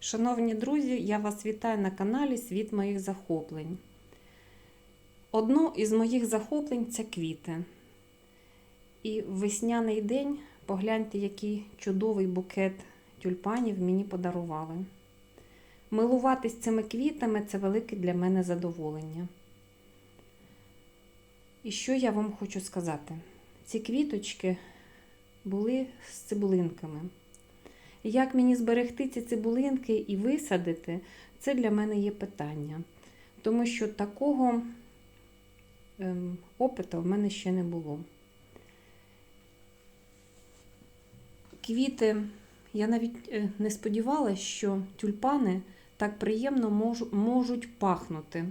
Шановні друзі, я вас вітаю на каналі Світ моїх захоплень. Одно із моїх захоплень це квіти. І в весняний день погляньте, який чудовий букет тюльпанів мені подарували. Милуватись цими квітами це велике для мене задоволення. І що я вам хочу сказати? Ці квіточки були з цибулинками. Як мені зберегти ці цибулинки і висадити, це для мене є питання. Тому що такого ем, опиту в мене ще не було. Квіти, я навіть е, не сподівалася, що тюльпани так приємно мож, можуть пахнути.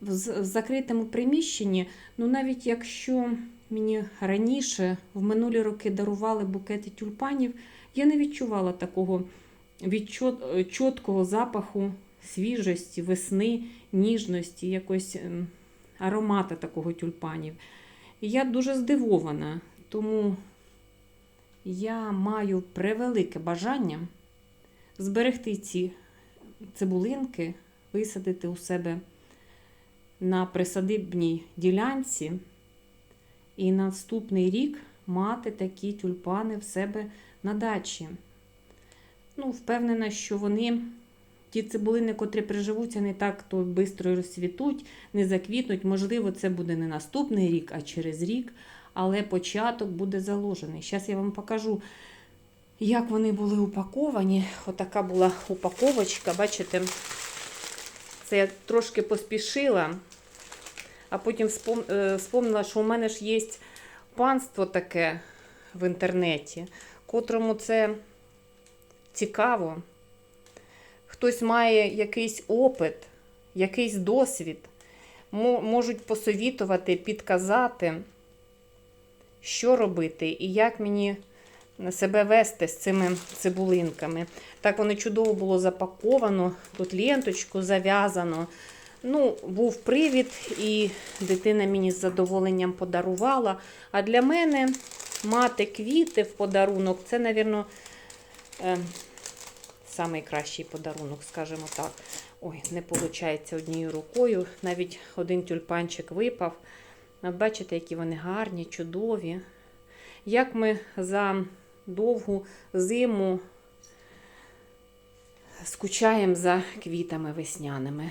В закритому приміщенні, ну навіть якщо мені раніше в минулі роки дарували букети тюльпанів, я не відчувала такого відчот, чіткого запаху свіжості, весни, ніжності, якось ем, аромата такого тюльпанів. Я дуже здивована, тому я маю превелике бажання зберегти ці цибулинки, висадити у себе на присадибній ділянці і наступний рік мати такі тюльпани в себе на дачі. Ну, впевнена, що вони, ті цибулини, котрі приживуться, не так то швидко розцвітуть, не заквітнуть. Можливо, це буде не наступний рік, а через рік, але початок буде заложений. Зараз я вам покажу, як вони були упаковані. Отака була упаковочка, бачите, це я трошки поспішила, а потім е, вспомнила, що у мене ж є панство таке в інтернеті, котрому це цікаво. Хтось має якийсь опит, якийсь досвід, можуть посовітувати, підказати, що робити і як мені себе вести з цими цибулинками. Так воно чудово було запаковано, тут ленточку зав'язано. Ну, був привід, і дитина мені з задоволенням подарувала. А для мене мати квіти в подарунок це, мабуть, е, найкращий подарунок, скажімо так. Ой, не виходить однією рукою. Навіть один тюльпанчик випав. Бачите, які вони гарні, чудові. Як ми за довгу зиму скучаємо за квітами весняними.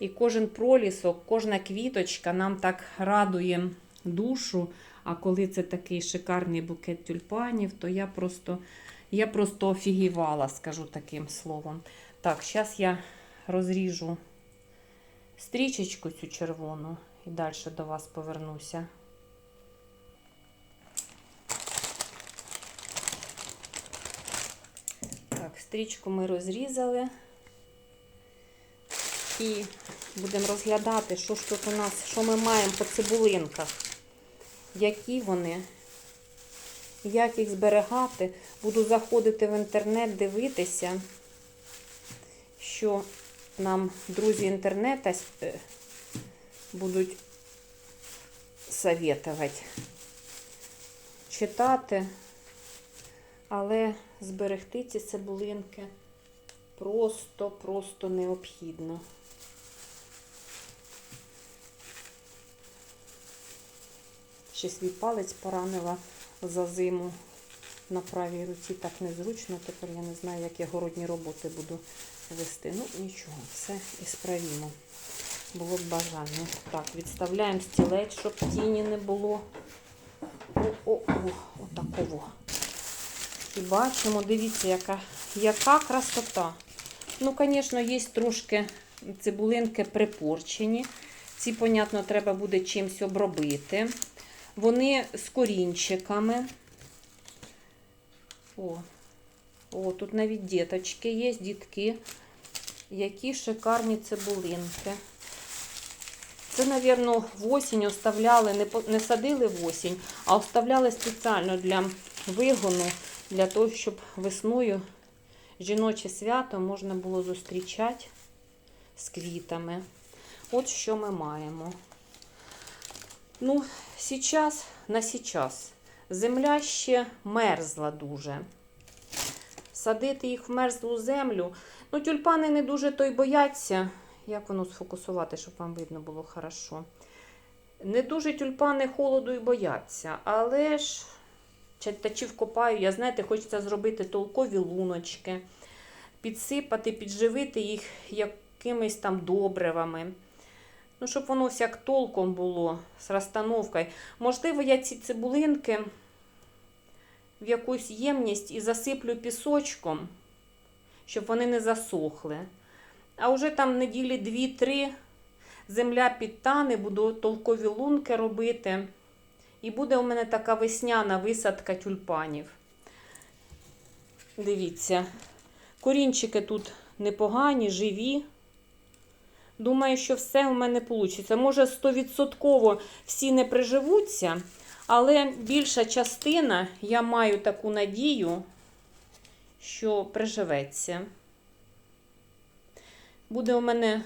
І кожен пролісок, кожна квіточка нам так радує душу. А коли це такий шикарний букет тюльпанів, то я просто, я просто офігівала, скажу таким словом. Так, зараз я розріжу стрічечку цю червону і далі до вас повернуся. Так, стрічку ми розрізали. І будемо розглядати, що ж тут у нас, що ми маємо по цибулинках. Які вони, як їх зберігати. Буду заходити в інтернет, дивитися, що нам друзі інтернету е, будуть советувати читати, але зберегти ці цибулинки просто-просто необхідно. Ще свій палець поранила за зиму на правій руці. Так незручно. Тепер я не знаю, як я городні роботи буду вести. Ну, нічого, все і справімо. Було б бажання. Так, відставляємо стілець, щоб тіні не було. О-о-о, отаково. І бачимо, дивіться, яка, яка красота. Ну, звісно, є трошки цибулинки припорчені. Ці, понятно, треба буде чимось обробити. Вони з корінчиками. О, о, тут навіть діточки є, дітки. Які шикарні цибулинки. Це, мабуть, в осінь оставляли, не, садили в осінь, а оставляли спеціально для вигону, для того, щоб весною жіноче свято можна було зустрічати з квітами. От що ми маємо. Ну, сейчас, на сейчас. Земля ще мерзла дуже. садити їх в мерзлу землю. Ну, тюльпани не дуже то й бояться. Як воно сфокусувати, щоб вам видно було хорошо. Не дуже тюльпани холоду і бояться, але ж читачів вкопаю, я знаєте, хочеться зробити толкові луночки, підсипати, підживити їх якимись там добривами. Ну, щоб воно всяк толком було з розстановкою. Можливо, я ці цибулинки в якусь ємність і засиплю пісочком, щоб вони не засохли. А вже там неділі 2-3 земля підтане, буду толкові лунки робити. І буде у мене така весняна висадка тюльпанів. Дивіться, корінчики тут непогані, живі. Думаю, що все у мене вийде. Може, 100% всі не приживуться, але більша частина, я маю таку надію, що приживеться. Буде у мене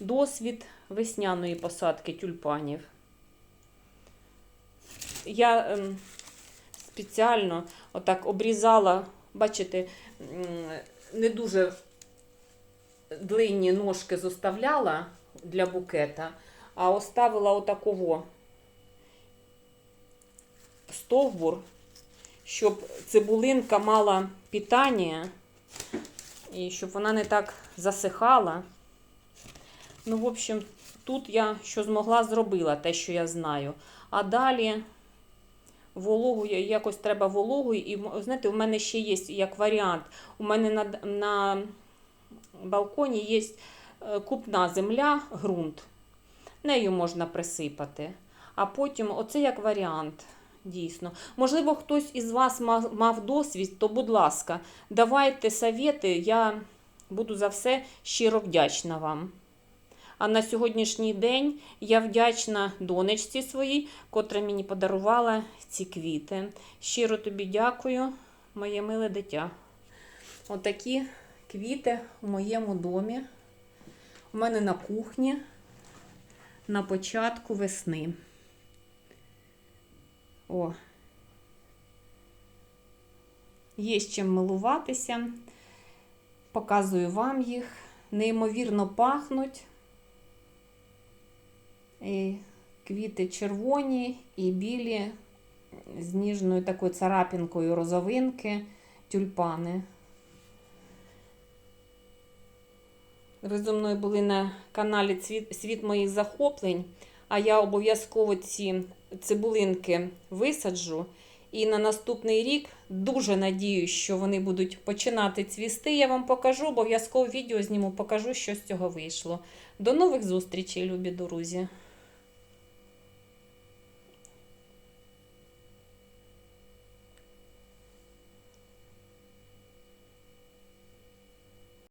досвід весняної посадки тюльпанів. Я ем, спеціально отак обрізала, бачите, не дуже длинні ножки зоставляла для букета, а оставила отакого стовбур, щоб цибулинка мала питання і щоб вона не так засихала. Ну, в общем, тут я що змогла зробила, те, що я знаю. А далі вологу, якось треба вологу. І, знаєте, у мене ще є як варіант. У мене на, на балконі є е, купна земля, ґрунт. Нею можна присипати. А потім, оце як варіант, дійсно. Можливо, хтось із вас мав, досвід, то, будь ласка, давайте совєти, я буду за все щиро вдячна вам. А на сьогоднішній день я вдячна донечці своїй, котра мені подарувала ці квіти. Щиро тобі дякую, моє миле дитя. Отакі квіти у моєму домі. У мене на кухні на початку весни. О. Є з чим милуватися. Показую вам їх. Неймовірно пахнуть. І квіти червоні і білі з ніжною такою царапінкою розовинки, тюльпани. Ви зі мною були на каналі Світ моїх захоплень, а я обов'язково ці цибулинки висаджу. І на наступний рік дуже надіюсь, що вони будуть починати цвісти. Я вам покажу, обов'язково відео зніму, покажу, що з цього вийшло. До нових зустрічей, любі друзі!